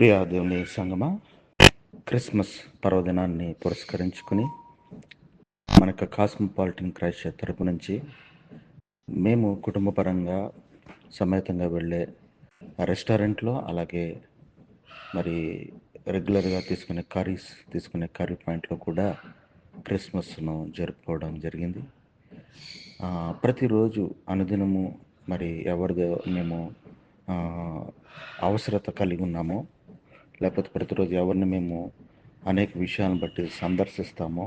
ప్రియా దేవుని క్రిస్మస్ పర్వదినాన్ని పురస్కరించుకుని మనకు కాస్మోపాలిటన్ క్రైస్ట్ తరపు నుంచి మేము కుటుంబపరంగా సమేతంగా వెళ్ళే రెస్టారెంట్లో అలాగే మరి రెగ్యులర్గా తీసుకునే కర్రీస్ తీసుకునే కర్రీ పాయింట్లో కూడా క్రిస్మస్ను జరుపుకోవడం జరిగింది. ప్రతిరోజు అనుదినము మరి ఎవరిదో మేము అవసరత కలిగి ఉన్నామో. లేకపోతే ప్రతిరోజు ఎవరిని మేము అనేక విషయాలను బట్టి సందర్శిస్తామో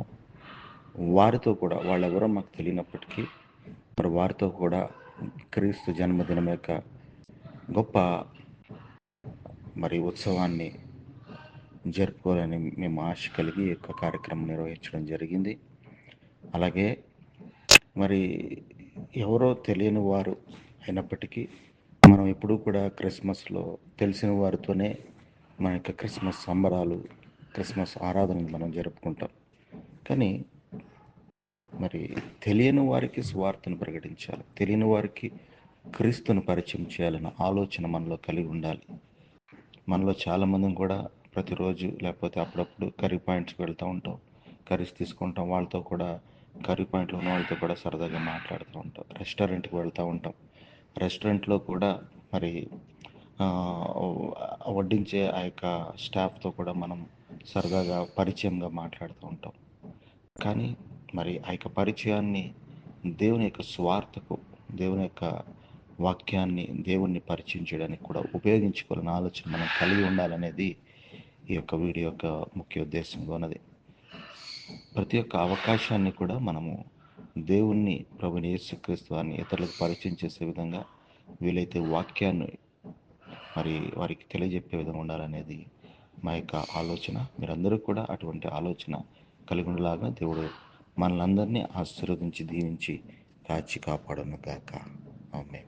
వారితో కూడా వాళ్ళెవరో మాకు తెలియనప్పటికీ మరి వారితో కూడా క్రీస్తు జన్మదినం యొక్క గొప్ప మరి ఉత్సవాన్ని జరుపుకోవాలని మేము ఆశ కలిగి ఈ యొక్క కార్యక్రమం నిర్వహించడం జరిగింది. అలాగే మరి ఎవరో తెలియని వారు అయినప్పటికీ మనం ఎప్పుడూ కూడా క్రిస్మస్లో తెలిసిన వారితోనే మన యొక్క క్రిస్మస్ సంబరాలు క్రిస్మస్ ఆరాధనలు మనం జరుపుకుంటాం. కానీ మరి తెలియని వారికి స్వార్థను ప్రకటించాలి. తెలియని వారికి క్రీస్తును పరిచయం చేయాలన్న ఆలోచన మనలో కలిగి ఉండాలి. మనలో చాలామంది కూడా ప్రతిరోజు లేకపోతే అప్పుడప్పుడు కర్రీ పాయింట్స్కి వెళ్తూ ఉంటాం. కర్రీస్ తీసుకుంటాం. వాళ్ళతో కూడా కర్రీ పాయింట్లో ఉన్న వాళ్ళతో కూడా సరదాగా మాట్లాడుతూ ఉంటాం. రెస్టారెంట్కి వెళ్తూ ఉంటాం. రెస్టారెంట్లో కూడా మరి వడ్డించే ఆ యొక్క స్టాఫ్తో కూడా మనం సరదాగా పరిచయంగా మాట్లాడుతూ ఉంటాం. కానీ మరి ఆ యొక్క పరిచయాన్ని దేవుని యొక్క స్వార్థకు దేవుని యొక్క వాక్యాన్ని దేవుణ్ణి పరిచయం చేయడానికి కూడా ఉపయోగించుకోవాలని ఆలోచన మనం కలిగి ఉండాలనేది ఈ యొక్క వీడియో యొక్క ముఖ్య ఉద్దేశంగా ఉన్నది. ప్రతి ఒక్క అవకాశాన్ని కూడా మనము దేవుణ్ణి ప్రభుని యేసుక్రీస్తు అని ఇతరులకు పరిచయం చేసే విధంగా వీలైతే వాక్యాన్ని మరి వారికి తెలియజెప్పే విధంగా ఉండాలనేది మా యొక్క ఆలోచన. మీరందరూ కూడా అటువంటి ఆలోచన కలిగి ఉండేలాగా దేవుడు మనలందరినీ ఆశీర్వదించి దీవించి కాచి కాపాడను గాక. ఆమె